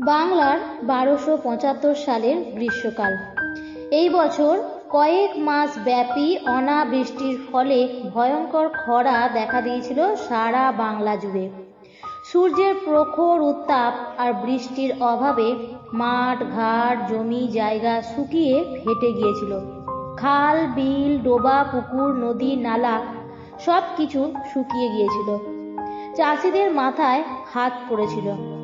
বাংলার বারোশো পঁচাত্তর সালের গ্রীষ্মকাল। এই বছর কয়েক মাস ব্যাপী অনাবৃষ্টির ফলে ভয়ঙ্কর খরা দেখা দিয়েছিল সারা বাংলা জুড়ে। সূর্যের প্রখর উত্তাপ আর বৃষ্টির অভাবে মাঠ, ঘাট, জমি, জায়গা শুকিয়ে ফেটে গিয়েছিল। খাল, বিল, ডোবা, পুকুর, নদী, নালা সব কিছু শুকিয়ে গিয়েছিল। চাষিদের মাথায় হাত পড়েছিল।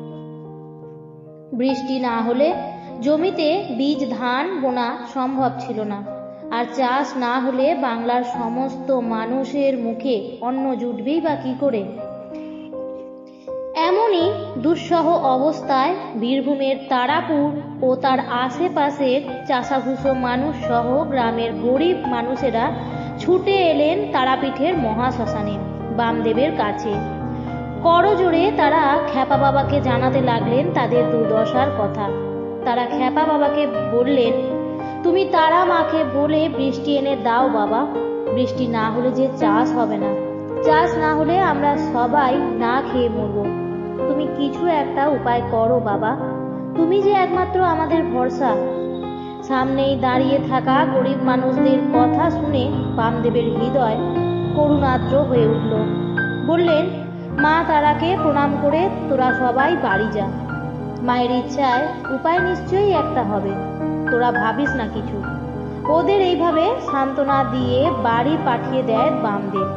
বৃষ্টি না হলে জমিতে বীজ, ধান বোনা সম্ভব ছিল না। আর চাষ না হলে বাংলার সমস্ত মানুষের মুখে অন্ন জুটবেই বা কি করে? এমনই দুঃসহ অবস্থায় বীরভূমের তারাপুর ও তার আশেপাশের চাষাভুষো মানুষ সহ গ্রামের গরিব মানুষেরা ছুটে এলেন তারাপীঠের মহাশ্মশানে, বামদেবের কাছে। করজোড়ে তারা খ্যাপা বাবাকে জানাতে লাগলেন তাদের দুর্দশার কথা। তারা খ্যাপা বাবাকে বললেন, তুমি তারা মাকে বলে বৃষ্টি এনে দাও বাবা। বৃষ্টি না হলে যে চাষ হবে না। চাষ না হলে আমরা সবাই না খেয়ে মরব। তুমি কিছু একটা উপায় করো বাবা। তুমি যে একমাত্র আমাদের ভরসা। সামনেই দাঁড়িয়ে থাকা গরিব মানুষদের কথা শুনে বামদেবের হৃদয় করুণাদ্র হয়ে উঠল। বললেন মা তারাকে প্রণাম করে তোরা সবাই বাড়ি যা। মায়ের ইচ্ছায় উপায় নিশ্চয়ই একটা হবে, তোরা ভাবিস না কিছু। ওদের এইভাবে সান্ত্বনা দিয়ে বাড়ি পাঠিয়ে দেয় বামদেব।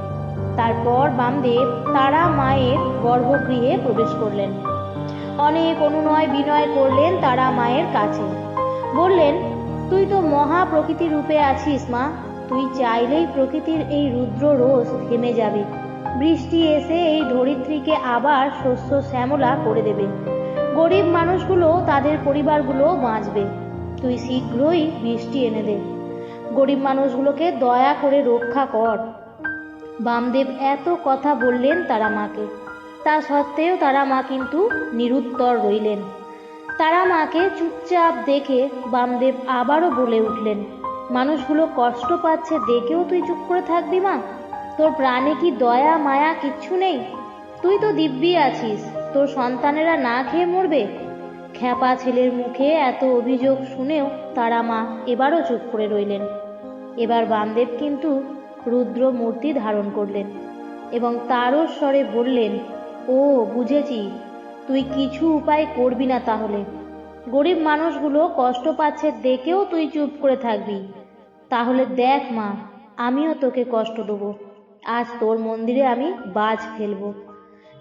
তারপর বামদেব তারা মায়ের গর্ভগৃহে প্রবেশ করলেন। অনেক অনুনয় বিনয় করলেন তারা মায়ের কাছে। বললেন, তুই তো মহা প্রকৃতি রূপে আছিস মা। তুই চাইলেই প্রকৃতির এই রুদ্র রোজ থেমে যাবে। বৃষ্টি এসে এই ধরিত্রীকে আবার শস্য শ্যামলা করে দেবে। গরিব মানুষগুলো তাদের পরিবারগুলো বাঁচবে। তুই শীঘ্রই বৃষ্টি এনে দে। গরিব মানুষগুলোকে দয়া করে রক্ষা কর। বামদেব এত কথা বললেন তারা মাকে। তা সত্ত্বেও তারা মা কিন্তু নিরুত্তর রইলেন। তারা মাকে চুপচাপ দেখে বামদেব আবারও বলে উঠলেন, মানুষগুলো কষ্ট পাচ্ছে, দেখেও তুই চুপ করে থাকবি মা? তোর প্রাণে কি দয়া, মায়া কিচ্ছু নেই? তুই তো দিব্যি আছিস, তোর সন্তানেরা না খেয়ে মরবে? খ্যাপা ছেলের মুখে এত অভিযোগ শুনেও তারা মা এবারও চুপ করে রইলেন। এবার বামদেব কিন্তু রুদ্র মূর্তি ধারণ করলেন এবং তারও স্বরে বললেন, ও, বুঝেছি, তুই কিছু উপায় করবি না তাহলে। গরিব মানুষগুলো কষ্ট পাচ্ছে দেখেও তুই চুপ করে থাকবি। তাহলে দেখ মা, আমিও তোকে কষ্ট দেবো। আজ তোর মন্দিরে আমি বাজ ফেলব।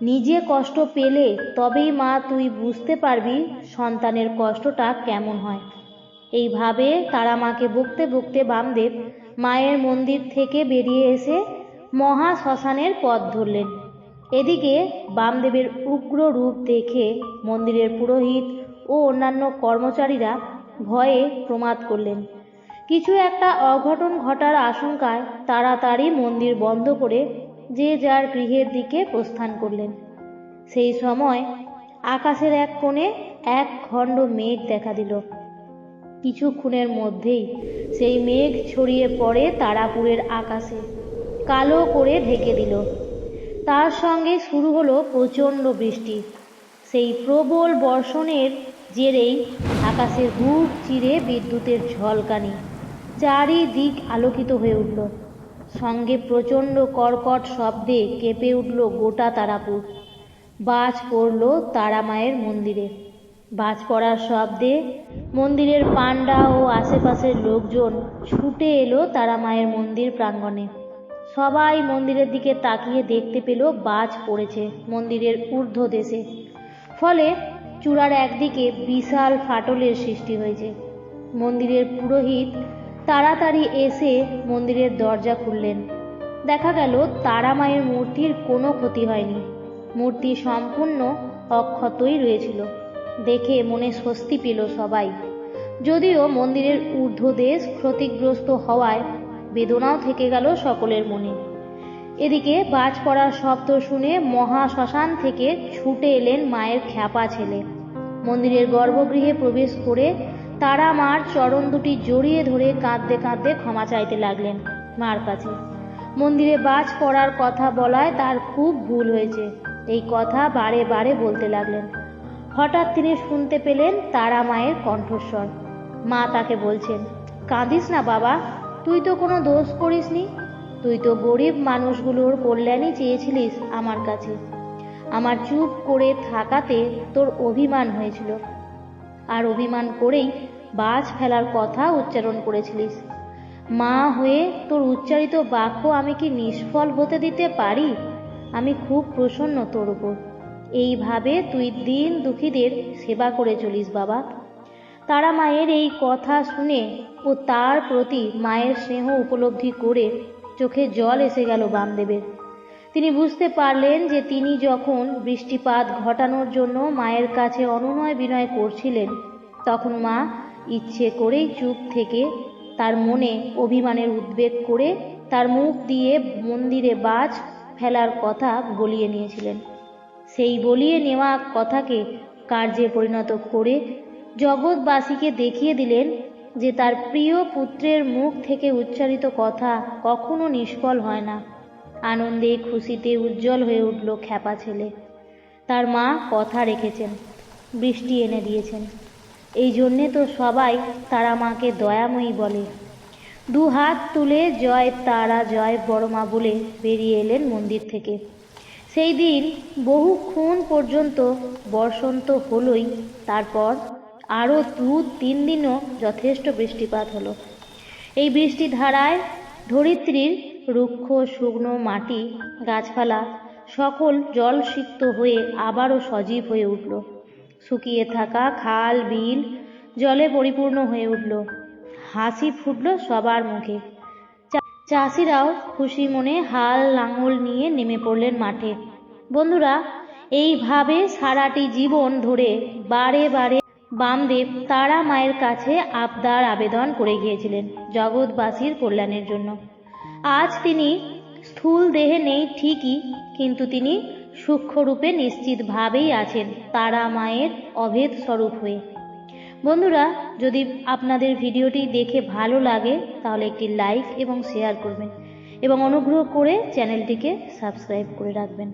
নিজে কষ্ট পেলে তবেই মা তুই বুঝতে পারবি সন্তানের কষ্টটা কেমন হয়। এইভাবে তারা মাকে বকতে বকতে বামদেব মায়ের মন্দির থেকে বেরিয়ে এসে মহা শ্মশানের পথ ধরলেন। এদিকে বামদেবের উগ্র রূপ দেখে মন্দিরের পুরোহিত ও অন্যান্য কর্মচারীরা ভয়ে প্রমাদ করলেন। কিছু একটা অঘটন ঘটার আশঙ্কায় তাড়াতাড়ি মন্দির বন্ধ করে যে যার গৃহের দিকে প্রস্থান করলেন। সেই সময় আকাশের এক কোণে এক খণ্ড মেঘ দেখা দিল। কিছুক্ষণের মধ্যেই সেই মেঘ ছড়িয়ে পড়ে তারাপুরের আকাশে, কালো করে ঢেকে দিল। তার সঙ্গে শুরু হলো প্রচণ্ড বৃষ্টি। সেই প্রবল বর্ষণের জেরেই আকাশের বুক চিরে বিদ্যুতের ঝলকানি। চারিদিক আলোকিত হয়ে উঠল। সঙ্গে প্রচণ্ড কর্কট শব্দে কেঁপে উঠল গোটা তারাপুর। বাজ পড়ল তারা মায়ের মন্দিরে। বাজ পড়ার শব্দে মন্দিরের পাণ্ডা ও আশেপাশের লোকজন ছুটে এলো তারা মায়ের মন্দির প্রাঙ্গণে। সবাই মন্দিরের দিকে তাকিয়ে দেখতে পেল বাজ পড়েছে মন্দিরের ঊর্ধ্ব দেশে ফলে চূড়ার একদিকে বিশাল ফাটলের সৃষ্টি হয়েছে। মন্দিরের পুরোহিত তাড়াতাড়ি এসে মন্দিরের দরজা খুললেন। দেখা গেল তারা মায়ের মূর্তির কোনো ক্ষতি হয়নি। মূর্তি সম্পূর্ণ অক্ষতই রয়েছিল। দেখে মনে স্বস্তি পেল সবাই। যদিও মন্দিরের ঊর্ধ্বদেশ ক্ষতিগ্রস্ত হওয়ায় বেদনাও থেকে গেল সকলের মনে। এদিকে বাজ পড়ার শব্দ শুনে মহা শ্মশান থেকে ছুটে এলেন মায়ের খ্যাপা ছেলে। মন্দিরের গর্ভগৃহে প্রবেশ করে তারা মার চরণ দুটি জড়িয়ে ধরে কাঁদতে কাঁদতে ক্ষমা চাইতে লাগলেন মার কাছে। মন্দিরে বাজ পড়ার কথা বলায় তার খুব ভুল হয়েছে। এই কথা বারে বারে বলতে লাগলেন। হঠাৎ তিনি শুনতে পেলেন তারা মায়ের কণ্ঠস্বর। মা তাকে বলছেন, কাঁদিস না বাবা, তুই তো কোনো দোষ করিসনি। তুই তো গরিব মানুষগুলোর কল্যাণই চেয়েছিলিস আমার কাছে। আমার চুপ করে থাকাতে তোর অভিমান হয়েছিল। আর অভিমান করেই বাজ ফেলার কথা উচ্চারণ করেছিলিস। মা হয়ে তোর উচ্চারিত বাক্য আমি কি নিষ্ফল হতে দিতে পারি? আমি খুব প্রসন্ন তোর উপর। এইভাবে তুই দিন দুঃখীদের সেবা করে চলিস বাবা। তারা মায়ের এই কথা শুনে ও তার প্রতি মায়ের স্নেহ উপলব্ধি করে চোখে জল এসে গেল বামদেবের। তিনি বুঝতে পারলেন যে তিনি যখন বৃষ্টিপাত ঘটানোর জন্য মায়ের কাছে অনুনয় বিনয় করছিলেন, তখন মা ইচ্ছে করেই চুপ থেকে তার মনে অভিমানের উদ্বেগ করে তার মুখ দিয়ে মন্দিরে বাজ ফেলার কথা বলিয়ে নিয়েছিলেন। সেই বলিয়ে নেওয়া কথাকে কার্যে পরিণত করে জগৎবাসীকে দেখিয়ে দিলেন যে তার প্রিয় পুত্রের মুখ থেকে উচ্চারিত কথা কখনো নিষ্ফল হয় না। আনন্দে খুশিতে উজ্জ্বল হয়ে উঠল খ্যাপা ছেলে। তার মা কথা রেখেছেন, বৃষ্টি এনে দিয়েছেন। এই জন্যে তো সবাই তারা মাকে দয়াময়ী বলে। দু হাত তুলে জয় তারা জয় বড় মা বলে বেরিয়ে এলেন মন্দির থেকে। সেই দিন বহুক্ষণ পর্যন্ত বর্ষণ তো হলোই, তারপর আরও দু তিন দিনও যথেষ্ট বৃষ্টিপাত হলো। এই বৃষ্টি ধারায় ধরিত্রীর রুক্ষ, শুকনো মাটি, গাছপালা, সকল জলসিক্ত হয়ে আবারও সজীব হয়ে উঠল। শুকিয়ে থাকা খাল, বিল জলে পরিপূর্ণ হয়ে উঠল। হাসি ফুটল সবার মুখে। চাষিরাও খুশি মনে হাল লাঙল নিয়ে নেমে পড়লেন মাঠে। বন্ধুরা, এইভাবে সারাটি জীবন ধরে বারে বারে বামদেব তারা মায়ের কাছে আবদার আবেদন করে গিয়েছিলেন জগৎবাসীর কল্যাণের জন্য। আজ তিনি স্থূল দেহে নেই ঠিকই, কিন্তু তিনি সূক্ষ্মরূপে নিশ্চিতভাবেই আছেন, তারা মায়ের অভেদ স্বরূপ হয়ে। বন্ধুরা, যদি আপনাদের ভিডিওটি দেখে ভালো লাগে, তাহলে একটি লাইক এবং শেয়ার করবেন এবং অনুগ্রহ করে চ্যানেলটিকে সাবস্ক্রাইব করে রাখবেন।